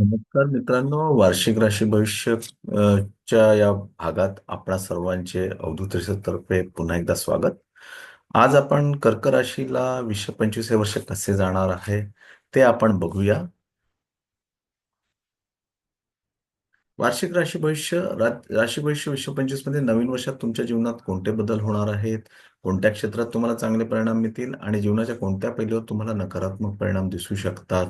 नमस्कार मित्रांनो वार्षिक राशी भविष्य अ, च्या या भागात आपणा सर्वांचे अवधूत तर्फे पुन्हा एकदा स्वागत. आज आपण कर्क राशीला वीसशे पंचवीस हे वर्ष कसे जाणार आहे ते आपण बघूया. वार्षिक राशी भविष्य रा- राशी भविष्य वीसशे पंचवीसमध्ये नवीन वर्षात तुमच्या जीवनात कोणते बदल होणार आहेत? कोणत्या क्षेत्रात तुम्हाला चांगले परिणाम मिळतील आणि जीवनाच्या कोणत्या पैलूवर तुम्हाला नकारात्मक परिणाम दिसू शकतात?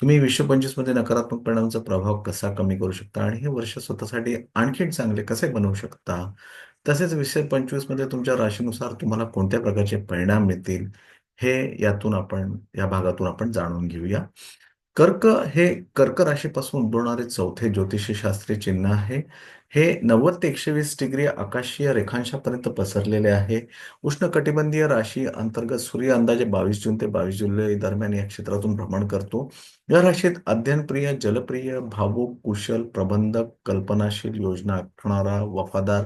तुम्ही विश्व पंचवीसमध्ये नकारात्मक परिणामाचा प्रभाव कसा कमी करू शकता आणि हे वर्ष स्वतःसाठी आणखीन चांगले कसे बनवू शकता? तसेच विश्व पंचवीसमध्ये तुमच्या राशीनुसार तुम्हाला कोणत्या प्रकारचे परिणाम मिळतील? हे यातून आपण या भागातून आपण जाणून घेऊया. कर्क हे कर्क राशीपासून उद्भवणारे चौथे ज्योतिषी शास्त्रीय चिन्ह आहे. हे नव्वद ते एकशे वीस डिग्री आकाशीय रेखांशापर्यंत पसरलेले आहे. उष्णकटिबंधीय राशी अंतर्गत सूर्य अंदाजे बावीस जून ते बावीस जुलै दरम्यान या क्षेत्रातून भ्रमण करतो. या राशीत अध्ययनप्रिय जलप्रिय भावुक कुशल प्रबंधक कल्पनाशील योजना आखणारा वफादार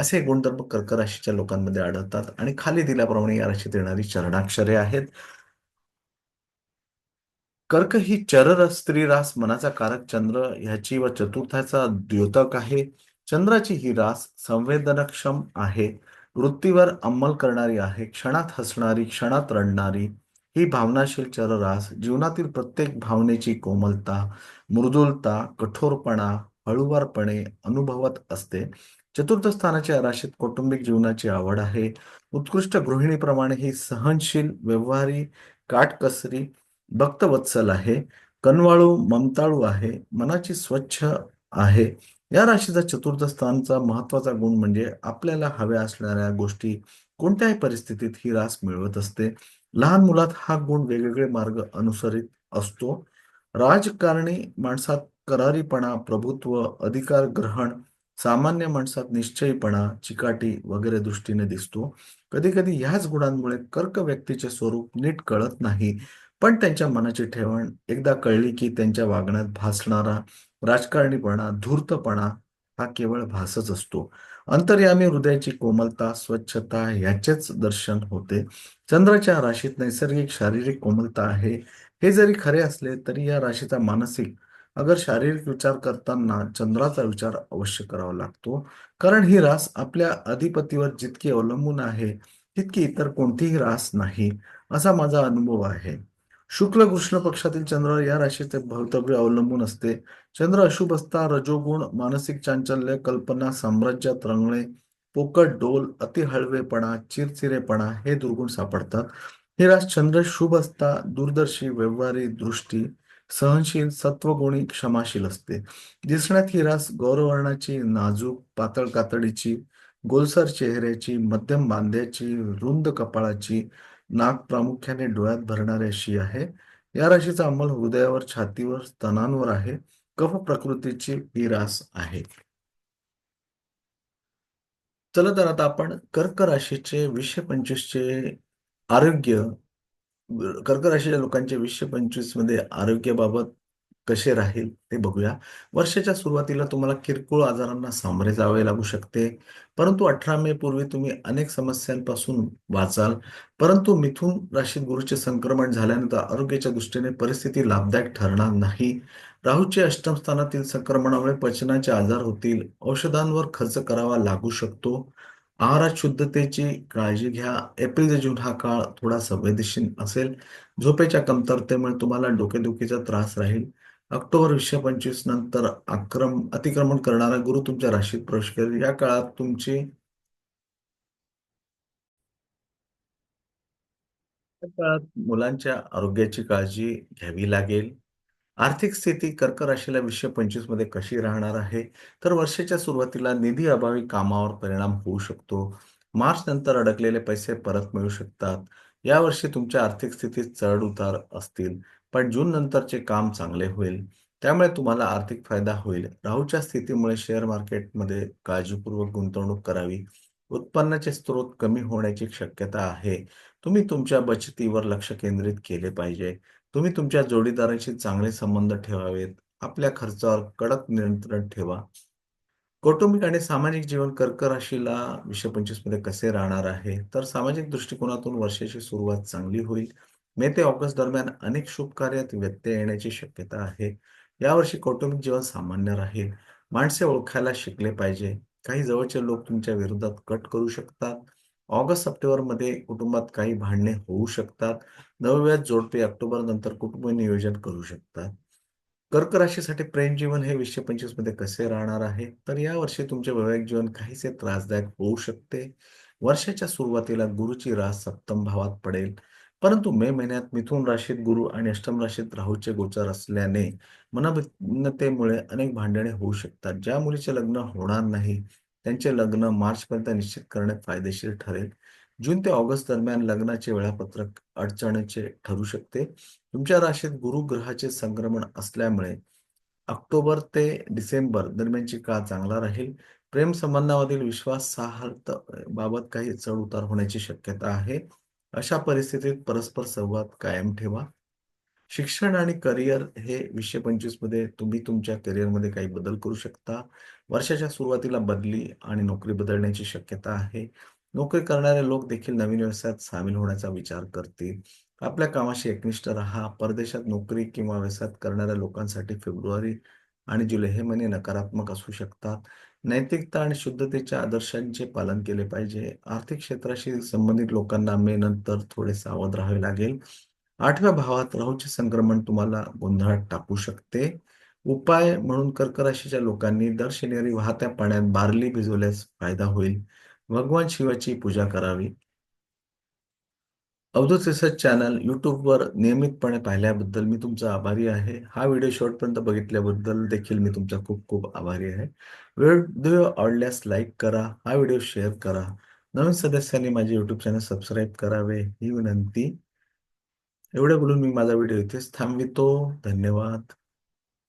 असे गुणधर्म कर्क राशीच्या लोकांमध्ये आढळतात आणि खाली दिल्याप्रमाणे या राशीत येणारी चरणाक्षरे आहेत. कर्क ही चरर स्त्री रास मनाचा कारक चंद्र ह्याची व चतुर्थाचा द्योतक आहे. चंद्राची ही रास संवेदनक्षम आहे. वृत्तीवर अंमल करणारी आहे क्षणात हसणारी क्षणात रडणारी. ही भावनाशील चररास जीवनातील प्रत्येक भावनेची कोमलता मृदुलता कठोरपणा हळुवारपणे अनुभवत असते. चतुर्थ स्थानाच्या राशीत कौटुंबिक जीवनाची आवड आहे. उत्कृष्ट गृहिणीप्रमाणे ही सहनशील व्यवहारी काटकसरी भक्तवत्सल आहे कनवाळू ममताळू आहे मनाची स्वच्छ आहे. या राशीचा चतुर्थ स्थानचा महत्त्वाचा गुण म्हणजे आपल्याला हव्या असणाऱ्या गोष्टी कोणत्याही परिस्थितीत ही रास मिळवत असते. लहान मुलात हा गुण वेगवेगळे मार्ग अनुसरित असतो. राजकारणी माणसात करारीपणा प्रभुत्व अधिकार ग्रहण सामान्य माणसात निश्चयपणा चिकाटी वगैरे दृष्टीने दिसतो. कधी कधी ह्याच गुणांमुळे कर्क व्यक्तीचे स्वरूप नीट कळत नाही. पण त्यांच्या मनाची ठेवण एकदा कळली की त्यांच्या वागण्यात भासणारा राजकारणीपणा धूर्तपणा हा केवळ भासच असतो. अंतर्यामी हृदयाची कोमलता स्वच्छता याचेच दर्शन होते. चंद्राच्या राशीत नैसर्गिक शारीरिक कोमलता आहे. हे जरी खरे असले तरी या राशीचा मानसिक अगर शारीरिक विचार करताना चंद्राचा विचार अवश्य करावा लागतो. कारण ही रास आपल्या अधिपतीवर जितकी अवलंबून आहे तितकी इतर कोणतीही रास नाही असा माझा अनुभव आहे. शुक्ल कृष्ण पक्षातील चंद्र या राशीचे भवितव्य अवलंबून असते. चंद्र अशुभ असता रजोगुण मानसिक चांचल्य कल्पना साम्राज्यात रंगणे पोकट डोल अति हळवेपणा चिरचिरेपणा हे दुर्गुण सापडतात. हे रास चंद्र शुभ असता दूरदर्शी व्यवहारी दृष्टी सहनशील सत्वगुणी क्षमाशील असते. दिसण्यात ही रास गौरवर्णाची नाजूक पातळ कातडीची गोलसर चेहऱ्याची मध्यम बांध्याची रुंद कपाळाची नाक प्रामुख्याने डोळ्यात भरणारी अशी आहे. या राशीचा अंमल हृदयावर छातीवर स्तनांवर आहे. कफ प्रकृतीची ही रास आहे. चला तर आता आपण कर्क राशीचे वीसशे पंचवीसचे आरोग्य कर्क राशीच्या लोकांचे वीसशे पंचवीसमध्ये आरोग्याबाबत कसे राहील ते बघूया. वर्षाच्या सुरुवातीला तुम्हाला किरकोळ आजारांना सामोरे जावे लागू शकते. परंतु अठरा मे पूर्वी तुम्ही अनेक समस्यांपासून वाचाल. परंतु मिथुन राशीत गुरुचे संक्रमण झाल्यानंतर आरोग्याच्या दृष्टीने परिस्थिती लाभदायक ठरणार नाही. राहूचे अष्टम स्थानातील संक्रमणामुळे पचनाचे आजार होतील. औषधांवर खर्च करावा लागू शकतो. आहारात शुद्धतेची काळजी घ्या. एप्रिल ते जून हा काळ थोडा संवेदनशील असेल. झोपेच्या कमतरतेमुळे तुम्हाला डोकेदुखीचा त्रास राहील. ऑक्टोबर वीसशे पंचवीस नंतर आक्रम अतिक्रमण करणारा गुरु तुमच्या राशीत प्रवेश करेल. या काळात तुमची काळात मुलांच्या आरोग्याची काळजी घ्यावी लागेल. आर्थिक स्थिती कर्क राशीला वीसशे पंचवीसमध्ये कशी राहणार आहे? तर वर्षाच्या सुरुवातीला निधी अभावी कामावर परिणाम होऊ शकतो. मार्च नंतर अडकलेले पैसे परत मिळू शकतात. यावर्षी तुमच्या आर्थिक स्थितीत चढ उतार असतील. पण जून नंतरचे काम चांगले होईल. त्यामुळे तुम्हाला आर्थिक फायदा होईल. राहूच्या स्थितीमुळे शेअर मार्केटमध्ये काळजीपूर्वक गुंतवणूक करावी. उत्पन्नाचे स्रोत कमी होण्याची शक्यता आहे. तुम्ही तुमच्या बचतीवर लक्ष केंद्रित केले पाहिजे. तुम्ही तुमच्या जोडीदाराशी चांगले संबंध ठेवावेत. आपल्या खर्चावर कडक नियंत्रण ठेवा. कौटुंबिक आणि सामाजिक जीवन कर्क राशीला वीसशे पंचवीसमध्ये कसे राहणार आहे? तर सामाजिक दृष्टिकोनातून वर्षाची सुरुवात चांगली होईल. मे ते ऑगस्ट दरम्यान अनेक शुभ कार्यात व्यत्यय येण्याची शक्यता आहे यावर्षी कौटुंबिक जीवन सामान्य राहील. माणसे ओळखायला शिकले पाहिजे. काही जवळचे लोक तुमच्या विरोधात कट करू शकतात. ऑगस्ट सप्टेंबरमध्ये कुटुंबात काही भांडणे होऊ शकतात. नवव्यात जोडपे ऑक्टोबर नंतर कुटुंब नियोजन करू शकतात. कर्क राशीसाठी प्रेम जीवन हे 2025 मध्ये कसे राहणार आहे? तर या वर्षी तुमचे वैवाहिक जीवन काहीसे त्रासदायक होऊ शकते. वर्षाच्या सुरुवातीला गुरुची रास सप्तम भावात पडेल. परंतु मे महिन्यात मिथुन राशीत गुरु आणि अष्टम राशीत राहूचे गोचर असल्याने मनभिन्नतेमुळे अनेक भांडणे होऊ शकतात. ज्या मुलीचे लग्न होणार नाही, त्यांचे लग्न मार्चपर्यंत निश्चित करणे फायदेशीर ठरेल. जून ते ऑगस्ट दरम्यान लग्नाचे वेळापत्रक अडचणीचे ठरू शकते. तुमच्या राशीत गुरु ग्रहाचे संक्रमण असल्यामुळे ऑक्टोबर ते डिसेंबर दरम्यानची काळ चांगला राहील. प्रेम संबंधामधील विश्वासार्हता बाबत काही चढ-उतार होण्याची शक्यता आहे. अशा परिस्थितीत परस्पर संवाद कायम ठेवा. शिक्षण आणि करिअर हे 2025 मध्ये तुम्ही तुमच्या करिअरमध्ये काही बदल करू शकता. वर्षाच्या सुरुवातीला बदली आणि नोकरी बदलण्याची शक्यता आहे. नोकरी करणारे लोक देखील नवीन व्यवसायात सामील होण्याचा विचार करतील. आपल्या कामाशी एकनिष्ठ राहा. परदेशात नोकरी किंवा व्यवसायात करणाऱ्या लोकांसाठी फेब्रुवारी आणि जुलै हे महिने नकारात्मक असू शकतात. नैतिकता आणि शुद्धतेच्या आदर्शांचे पालन केले पाहिजे. आर्थिक क्षेत्राशी संबंधित लोकांना मे नंतर थोडे सावध राहावे लागेल. आठव्या भावात राहूचे संक्रमण तुम्हाला गोंधळात टाकू शकते. उपाय म्हणून कर्कराशीच्या लोकांनी दर शनिवारी वाहत्या पाण्यात बार्ली भिजवल्यास फायदा होईल. भगवान शिवाची पूजा करावी. अवधूत रिसर्च चॅनल यूट्यूबवर नियमितपणे पाहिल्याबद्दल मी तुमचा आभारी आहे. हा व्हिडिओ शेवटपर्यंत बघितल्याबद्दल देखील मी तुमचा खूप खूप आभारी आहे. व्हिडिओ आवडल्यास लाईक करा, हा व्हिडिओ शेअर करा. नवीन सदस्यांनी माझे यूट्यूब चॅनल सबस्क्राईब करावे ही विनंती. एवढे बोलून मी माझा व्हिडिओ इथेच थांबवितो. धन्यवाद.